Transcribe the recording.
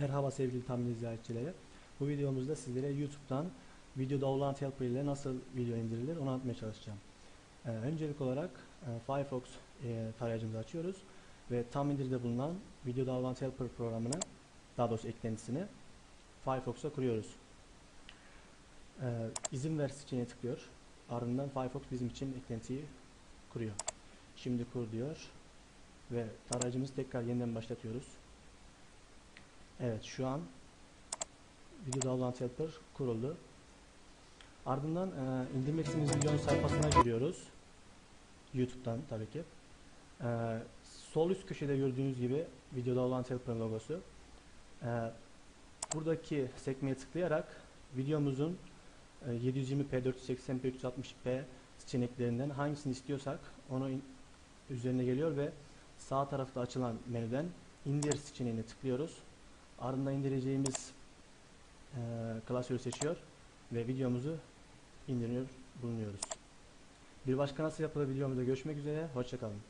Merhaba sevgili tahmin ziyaretçileri. Bu videomuzda sizlere YouTube'dan video download helper ile nasıl video indirilir onu anlatmaya çalışacağım. Ee, öncelik olarak e, Firefox e, tarayıcımızı açıyoruz ve tam indiride bulunan video download helper programını daha doğrusu eklentisini Firefox'a kuruyoruz. Ee, izin ver seçeneğine tıklıyor. Ardından Firefox bizim için eklentiyi kuruyor. Şimdi kur diyor ve tarayıcımızı tekrar yeniden başlatıyoruz. Evet şu an video download helper kuruldu. Ardından e, indirmek istediğimiz videonun sayfasına giriyoruz. YouTube'dan tabii ki. E, sol üst köşede gördüğünüz gibi video download helper logosu. E, buradaki sekmeye tıklayarak videomuzun e, 720p, 480p, 360p seçeneklerinden hangisini istiyorsak onu in- üzerine geliyor ve sağ tarafta açılan menüden indir seçeneğine tıklıyoruz. Ardından indireceğimiz e, klasörü seçiyor ve videomuzu indiriyor bulunuyoruz. Bir başka nasıl yapılır videomuzda görüşmek üzere. Hoşçakalın.